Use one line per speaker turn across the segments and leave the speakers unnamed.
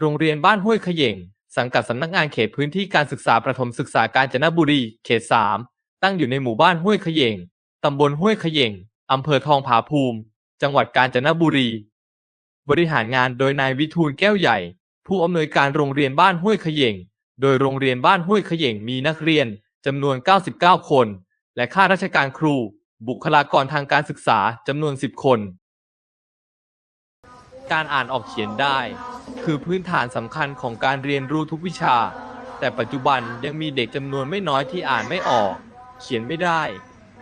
โรงเรียนบ้านห้วยขย่งสังกัดสำนักงานเขตพื้นที่การศึกษาประถมศึกษากาญจนบุรี เขต 3 ตั้งอยู่ในหมู่บ้านห้วยขย่งตำบลห้วยขย่งอำเภอทองผาภูมิ จังหวัดกาญจนบุรี บริหารงานโดยนายวิทูลแก้วใหญ่ ผู้อำนวยการโรงเรียนบ้านห้วยขย่งโดยโรงเรียนบ้านห้วยขย่งมีนักเรียนจำนวน 99 คน และข้าราชการครู บุคลากรทางการศึกษาจำนวน 10 คน การอ่านออกเขียนได้ คือพื้นฐานสำคัญของการเรียนรู้ทุกวิชา แต่ปัจจุบันยังมีเด็กจำนวนไม่น้อยที่อ่านไม่ออก เขียนไม่ได้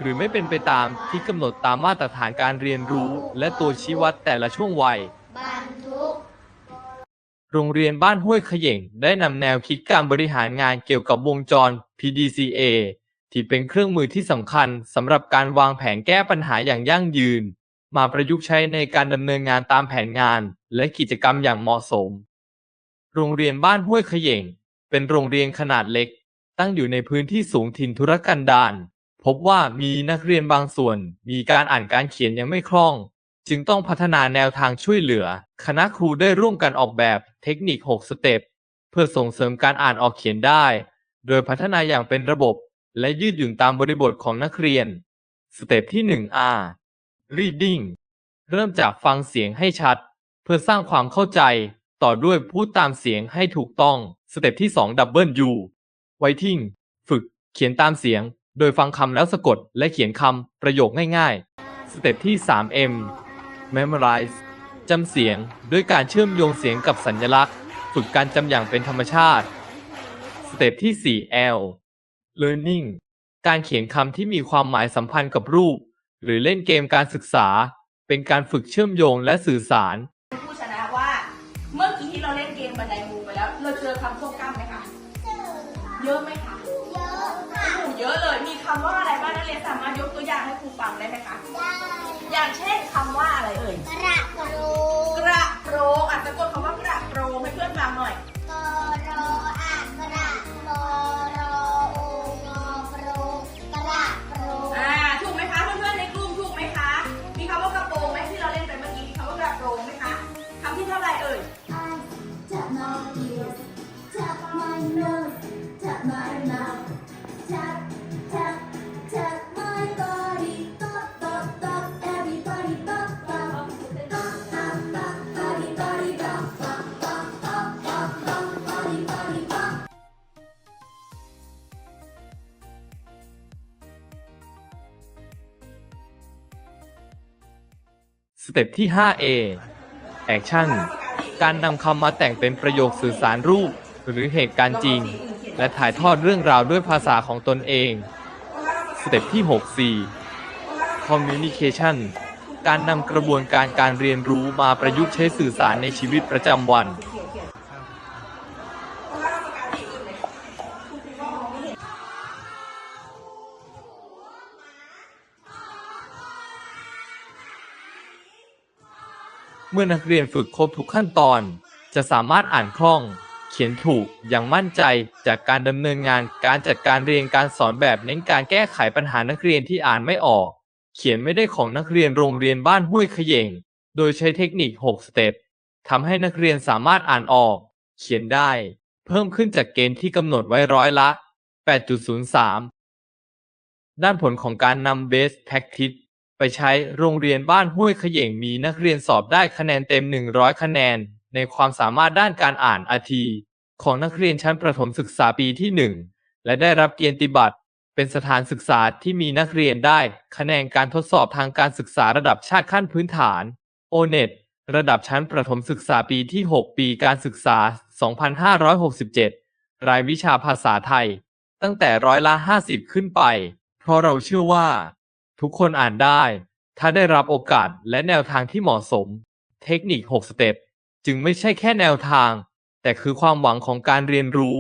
หรือไม่เป็นไปตามที่กำหนดตามมาตรฐานการเรียนรู้ และตัวชี้วัดแต่ละช่วงวัย โรงเรียนบ้านห้วยขย่งได้นำแนวคิดการบริหารงานเกี่ยวกับวงจร PDCA ที่เป็นเครื่องมือที่สำคัญสำหรับการวางแผนแก้ปัญหาอย่างยั่งยืน มาประยุกต์ใช้ในการดำเนินงานตามแผนงาน และกิจกรรมอย่างเหมาะสม โรงเรียนบ้านห้วยขย่ง เป็นโรงเรียนขนาดเล็ก ตั้งอยู่ในพื้นที่สูงถิ่นทุรกันดารพบว่ามีนักเรียนบางส่วน มีการอ่านการเขียนยังไม่คล่อง จึงต้องพัฒนาแนวทางช่วยเหลือ คณะครูได้ร่วมกันออกแบบเทคนิค 6 สเต็ปเพื่อส่งเสริมการอ่านออกเขียนได้ โดยพัฒนาอย่างเป็นระบบ และยืดหยุ่นตามบริบทของนักเรียน สเต็ปที่ 1 R reading เริ่มจากฟังเสียงให้ชัด เพื่อสร้างความเข้าใจ ต่อด้วยพูดตามเสียงให้ถูกต้อง สเต็ปที่ 2 Double U Writing ฝึก เขียนตามเสียง โดยฟังคำแล้วสะกด และเขียนคำประโยคง่ายๆ สเต็ปที่ 3M Memorize จำเสียงด้วยการเชื่อมโยงเสียงกับสัญลักษณ์ ฝึกการจำอย่างเป็นธรรมชาติ สเต็ปที่ 4L Learning การเขียนคำที่มีความหมายสัมพันธ์กับรูป หรือเล่นเกมการศึกษา เป็นการฝึกเชื่อมโยงและสื่อสาร
ผู้ชนะว่า เมื่อกี้ที่เราเล่นเกมบันไดงูไปแล้ว เราเจอคำควบกล้ำไหมคะ เยอะไหมคะ
เยอะค่ะ
โอ้โหเยอะเลย มีคำว่าอะไรบ้างนักเรียนสามารถยกตัวอย่างให้ครูฟังได้ไหมคะ
ได้
อย่างเช่นค สเต็
ปที่ 5A แอ
คชั่น การนำคำ
มาแต่งเป็นประโยคสื่อสารรูป หรือเหตุการณ์จริง และถ่ายทอดเรื่องราวด้วยภาษาของตนเอง สเต็ปที่ 6C Communication การนำกระบวนการการเรียนรู้มาประยุกต์ใช้สื่อสารในชีวิตประจำวัน เมื่อนักเรียนฝึกครบทุกขั้นตอน จะสามารถอ่านคล่อง เขียนถูกอย่างมั่นใจจากการดำเนินงานการจัดการเรียนการสอนแบบเน้นการแก้ไขปัญหานักเรียนที่อ่านไม่ออก เขียนไม่ได้ของนักเรียนโรงเรียนบ้านห้วยขย่งโดยใช้เทคนิค 6 สเต็ปทำให้นักเรียนสามารถอ่านออก เขียนได้ เพิ่มขึ้นจากเกณฑ์ที่กำหนดไว้ร้อยละ 8.03 ด้านผลของการนำ Best Practice ไปใช้โรงเรียนบ้านห้วยเขย่งมีนักเรียนสอบได้คะแนนเต็ม 100 คะแนน ในความสามารถด้านการอ่านอาทีของนักเรียนชั้นประถมศึกษาปีที่ 1 และได้รับเกียรติบัตร เป็นสถานศึกษาที่มีนักเรียนได้ คะแนนการทดสอบทางการศึกษาระดับชาติขั้นพื้นฐาน o n e t ระดับชั้นประถมศึกษาปีที่ 6 ปีการศึกษา 2567 รายวิชาภาษาไทย ตั้งแต่ร้อยละ 50 ขึ้นไป เพราะเราเชื่อว่า ทุกคนอ่านได้ ถ้าได้รับโอกาสและแนวทางที่เหมาะสม เทคนิค 6 สเต็ป จึงไม่ใช่แค่แนวทาง แต่คือความหวังของการเรียนรู้